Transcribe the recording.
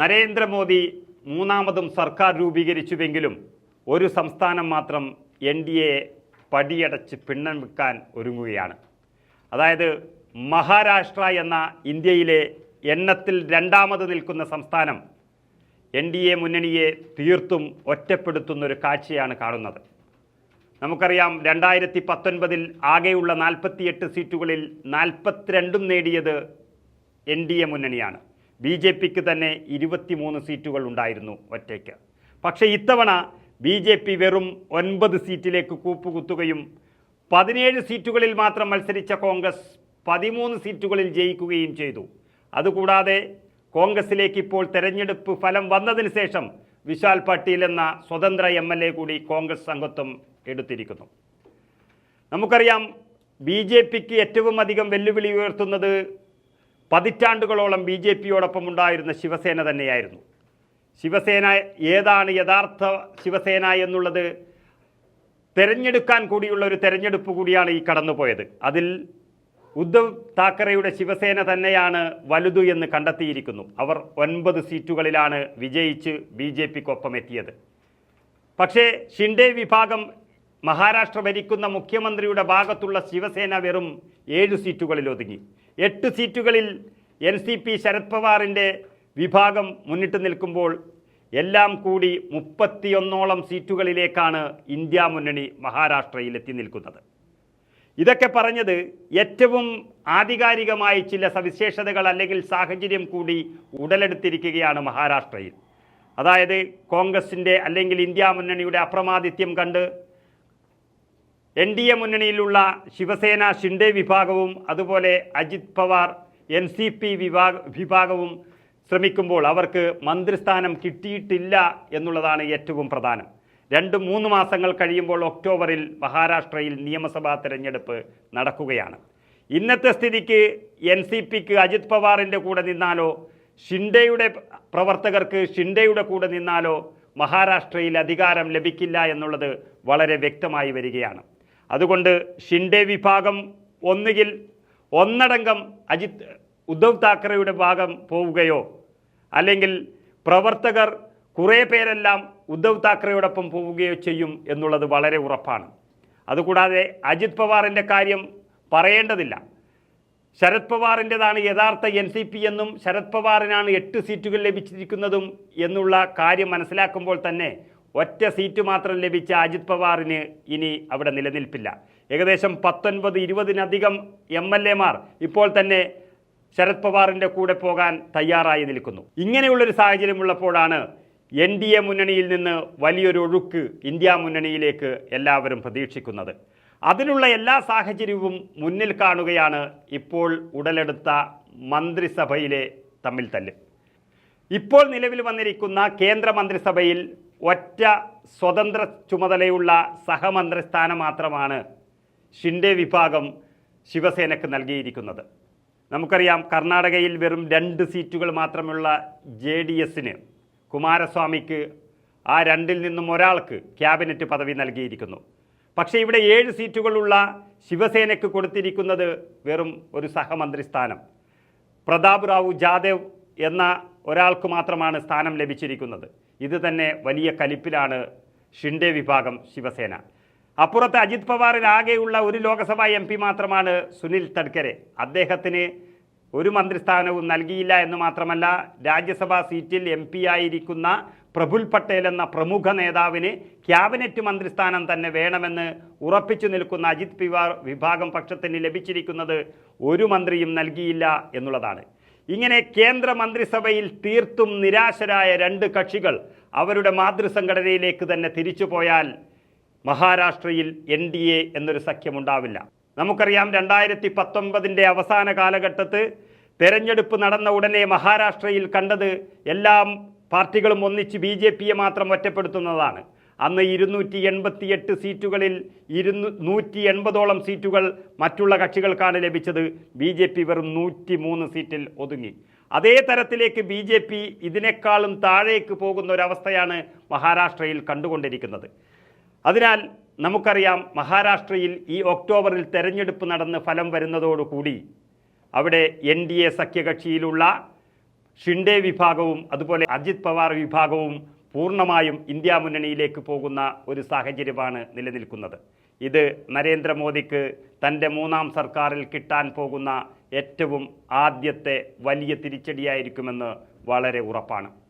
നരേന്ദ്രമോദി മൂന്നാമതും സർക്കാർ രൂപീകരിച്ചുവെങ്കിലും ഒരു സംസ്ഥാനം മാത്രം എൻ ഡി എ പടിയടച്ച് പിണ്ണം വെക്കാൻ ഒരുങ്ങുകയാണ്. അതായത് മഹാരാഷ്ട്ര എന്ന ഇന്ത്യയിലെ എണ്ണത്തിൽ രണ്ടാമത് നിൽക്കുന്ന സംസ്ഥാനം എൻ ഡി എ മുന്നണിയെ തീർത്തും ഒറ്റപ്പെടുത്തുന്നൊരു കാഴ്ചയാണ് കാണുന്നത്. നമുക്കറിയാം രണ്ടായിരത്തി പത്തൊൻപതിൽ ആകെയുള്ള നാൽപ്പത്തിയെട്ട് സീറ്റുകളിൽ നാൽപ്പത്തിരണ്ടും നേടിയത് എൻ ഡി എ മുന്നണിയാണ്. ബി ജെ പിക്ക് തന്നെ ഇരുപത്തിമൂന്ന് സീറ്റുകൾ ഉണ്ടായിരുന്നു ഒറ്റയ്ക്ക്. പക്ഷേ ഇത്തവണ ബി ജെ പി വെറും ഒൻപത് സീറ്റിലേക്ക് കൂപ്പുകുത്തുകയും പതിനേഴ് സീറ്റുകളിൽ മാത്രം മത്സരിച്ച കോൺഗ്രസ് പതിമൂന്ന് സീറ്റുകളിൽ ജയിക്കുകയും ചെയ്തു. അതുകൂടാതെ കോൺഗ്രസിലേക്ക് ഇപ്പോൾ തെരഞ്ഞെടുപ്പ് ഫലം വന്നതിന് ശേഷം വിശാൽ പട്ടീൽ എന്ന സ്വതന്ത്ര എം എൽ എ കൂടി കോൺഗ്രസ് അംഗത്വം എടുത്തിരിക്കുന്നു. നമുക്കറിയാം ബി ജെ പിക്ക് ഏറ്റവും അധികം വെല്ലുവിളി ഉയർത്തുന്നത് പതിറ്റാണ്ടുകളോളം ബി ജെ പിയോടൊപ്പം ഉണ്ടായിരുന്ന ശിവസേന തന്നെയായിരുന്നു. ശിവസേന ഏതാണ് യഥാർത്ഥ ശിവസേന എന്നുള്ളത് തെരഞ്ഞെടുക്കാൻ കൂടിയുള്ള ഒരു തെരഞ്ഞെടുപ്പ് കൂടിയാണ് ഈ കടന്നുപോയത്. അതിൽ ഉദ്ധവ് താക്കറെയുടെ ശിവസേന തന്നെയാണ് വലുതു എന്ന് കണ്ടെത്തിയിരിക്കുന്നു. അവർ ഒൻപത് സീറ്റുകളിലാണ് വിജയിച്ച് ബി ജെ പിക്കൊപ്പം എത്തിയത്. പക്ഷേ ഷിൻഡെ വിഭാഗം മഹാരാഷ്ട്ര ഭരിക്കുന്ന മുഖ്യമന്ത്രിയുടെ ഭാഗത്തുള്ള ശിവസേന വെറും ഏഴ് സീറ്റുകളിൽ ഒതുങ്ങി. എട്ട് സീറ്റുകളിൽ എൻ സി പി ശരത് പവാറിന്റെ വിഭാഗം മുന്നിട്ട് നിൽക്കുമ്പോൾ എല്ലാം കൂടി മുപ്പത്തിയൊന്നോളം സീറ്റുകളിലേക്കാണ് ഇന്ത്യ മുന്നണി മഹാരാഷ്ട്രയിൽ എത്തി നിൽക്കുന്നത്. ഇതൊക്കെ പറഞ്ഞത് ഏറ്റവും ആധികാരികമായി ചില സവിശേഷതകൾ അല്ലെങ്കിൽ സാഹചര്യം കൂടി ഉടലെടുത്തിരിക്കുകയാണ് മഹാരാഷ്ട്രയിൽ. അതായത് കോൺഗ്രസിന്റെ അല്ലെങ്കിൽ ഇന്ത്യ മുന്നണിയുടെ അപ്രമാദിത്യം കണ്ട് എൻ ഡി എ മുന്നണിയിലുള്ള ശിവസേന ഷിൻഡെ വിഭാഗവും അതുപോലെ Ajit Pawar N C P വിഭാഗ വിഭാഗവും ശ്രമിക്കുമ്പോൾ അവർക്ക് മന്ത്രിസ്ഥാനം കിട്ടിയിട്ടില്ല എന്നുള്ളതാണ് ഏറ്റവും പ്രധാനം. രണ്ട് മൂന്ന് മാസങ്ങൾ കഴിയുമ്പോൾ ഒക്ടോബറിൽ മഹാരാഷ്ട്രയിൽ നിയമസഭാ തിരഞ്ഞെടുപ്പ് നടക്കുകയാണ്. ഇന്നത്തെ സ്ഥിതിക്ക് എൻ സി പിക്ക് അജിത് പവാറിന്റെ കൂടെ നിന്നാലോ ഷിൻഡെയുടെ പ്രവർത്തകർക്ക് ഷിൻഡെയുടെ കൂടെ നിന്നാലോ മഹാരാഷ്ട്രയിൽ അധികാരം ലഭിക്കില്ല എന്നുള്ളത് വളരെ വ്യക്തമായി വരികയാണ്. അതുകൊണ്ട് ഷിൻഡെ വിഭാഗം ഒന്നുകിൽ ഒന്നടങ്കം അജിത് ഉദ്ധവ് താക്കറെയുടെ ഭാഗം പോവുകയോ അല്ലെങ്കിൽ പ്രവർത്തകർ കുറേ പേരെല്ലാം ഉദ്ധവ് താക്കറെയോടൊപ്പം പോവുകയോ ചെയ്യും എന്നുള്ളത് വളരെ ഉറപ്പാണ്. അതുകൂടാതെ അജിത് പവാറിന്റെ കാര്യം പറയേണ്ടതില്ല. ശരത് പവാറിന്റെതാണ് യഥാർത്ഥ എൻ സി പി എന്നും ശരത് പവാറിനാണ് എട്ട് സീറ്റുകൾ ലഭിച്ചിരിക്കുന്നതും എന്നുള്ള കാര്യം മനസ്സിലാക്കുമ്പോൾ തന്നെ ഒറ്റ സീറ്റ് മാത്രം ലഭിച്ച അജിത് പവാറിന് ഇനി അവിടെ നിലനിൽപ്പില്ല. ഏകദേശം പത്തൊൻപത് ഇരുപതിനധികം എം എൽ എമാർ ഇപ്പോൾ തന്നെ ശരത് പവാറിന്റെ കൂടെ പോകാൻ തയ്യാറായി നിൽക്കുന്നു. ഇങ്ങനെയുള്ളൊരു സാഹചര്യമുള്ളപ്പോഴാണ് എൻ ഡി എ മുന്നണിയിൽ നിന്ന് വലിയൊരു ഒഴുക്ക് ഇന്ത്യ മുന്നണിയിലേക്ക് എല്ലാവരും പ്രതീക്ഷിക്കുന്നത്. അതിനുള്ള എല്ലാ സാഹചര്യവും മുന്നിൽ കാണുകയാണ് ഇപ്പോൾ ഉടലെടുത്ത മന്ത്രിസഭയിലെ തമ്മിൽ തല്ല്. ഇപ്പോൾ നിലവിൽ വന്നിരിക്കുന്ന കേന്ദ്ര മന്ത്രിസഭയിൽ ഒറ്റ സ്വതന്ത്ര ചുമതലയുള്ള സഹമന്ത്രി സ്ഥാനം മാത്രമാണ് ഷിൻഡെ വിഭാഗം ശിവസേനക്ക് നൽകിയിരിക്കുന്നത്. നമുക്കറിയാം കർണാടകയിൽ വെറും രണ്ട് സീറ്റുകൾ മാത്രമുള്ള ജെ ഡി എസിന് കുമാരസ്വാമിക്ക് ആ രണ്ടിൽ നിന്നും ഒരാൾക്ക് ക്യാബിനറ്റ് പദവി നൽകിയിരിക്കുന്നു. പക്ഷേ ഇവിടെ ഏഴ് സീറ്റുകളുള്ള ശിവസേനയ്ക്ക് കൊടുത്തിരിക്കുന്നത് വെറും ഒരു സഹമന്ത്രി സ്ഥാനം പ്രതാപ് റാവു ജാദേവ് എന്ന ഒരാൾക്ക് മാത്രമാണ് സ്ഥാനം ലഭിച്ചിരിക്കുന്നത്. ഇത് തന്നെ വലിയ കലിപ്പിലാണ് ഷിൻഡെ വിഭാഗം ശിവസേന. അപ്പുറത്ത് അജിത് പവാറിൽ ആകെയുള്ള ഒരു ലോക്സഭാ എം പി മാത്രമാണ് സുനിൽ തഡ്കരെ അദ്ദേഹത്തിന് ഒരു മന്ത്രിസ്ഥാനവും നൽകിയില്ല എന്ന് മാത്രമല്ല രാജ്യസഭാ സീറ്റിൽ എം പി ആയിരിക്കുന്ന പ്രഫുൽ പട്ടേൽ എന്ന പ്രമുഖ നേതാവിന് ക്യാബിനറ്റ് മന്ത്രിസ്ഥാനം തന്നെ വേണമെന്ന് ഉറപ്പിച്ചു നിൽക്കുന്ന അജിത് പിവാർ വിഭാഗം പക്ഷത്തിന് ലഭിച്ചിരിക്കുന്നത് ഒരു മന്ത്രിയും നൽകിയില്ല എന്നുള്ളതാണ്. ഇങ്ങനെ കേന്ദ്ര മന്ത്രിസഭയിൽ തീർത്തും നിരാശരായ രണ്ട് കക്ഷികൾ അവരുടെ മാതൃസംഘടനയിലേക്ക് തന്നെ തിരിച്ചു പോയാൽ മഹാരാഷ്ട്രയിൽ എൻ ഡി എ എന്നൊരു സഖ്യമുണ്ടാവില്ല. നമുക്കറിയാം രണ്ടായിരത്തി പത്തൊമ്പതിന്റെ അവസാന കാലഘട്ടത്ത് തെരഞ്ഞെടുപ്പ് നടന്ന ഉടനെ മഹാരാഷ്ട്രയിൽ കണ്ടത് എല്ലാം പാർട്ടികളും ഒന്നിച്ച് ബി ജെ പിയെ മാത്രം ഒറ്റപ്പെടുത്തുന്നതാണ്. അന്ന് ഇരുന്നൂറ്റി എൺപത്തിയെട്ട് സീറ്റുകളിൽ ഇരുന്നു നൂറ്റി എൺപതോളം സീറ്റുകൾ മറ്റുള്ള കക്ഷികൾക്കാണ് ലഭിച്ചത്. ബി ജെ പി വെറും നൂറ്റി മൂന്ന് സീറ്റിൽ ഒതുങ്ങി. അതേ തരത്തിലേക്ക് ബി ജെ പി ഇതിനേക്കാളും താഴേക്ക് പോകുന്ന ഒരവസ്ഥയാണ് മഹാരാഷ്ട്രയിൽ കണ്ടുകൊണ്ടിരിക്കുന്നത്. അതിനാൽ നമുക്കറിയാം മഹാരാഷ്ട്രയിൽ ഈ ഒക്ടോബറിൽ തെരഞ്ഞെടുപ്പ് നടന്ന് ഫലം വരുന്നതോടുകൂടി അവിടെ എൻ ഡി എ സഖ്യകക്ഷിയിലുള്ള ഷിൻഡേ വിഭാഗവും അതുപോലെ അജിത് പവാർ വിഭാഗവും പൂർണമായും ഇന്ത്യ മുന്നണിയിലേക്ക് പോകുന്ന ഒരു സാഹചര്യമാണ് നിലനിൽക്കുന്നത്. ഇത് നരേന്ദ്രമോദിക്ക് തന്റെ മൂന്നാം സർക്കാരിൽ കിട്ടാൻ പോകുന്ന ഏറ്റവും ആദ്യത്തെ വലിയ തിരിച്ചടിയായിരിക്കുമെന്ന് വളരെ ഉറപ്പാണ്.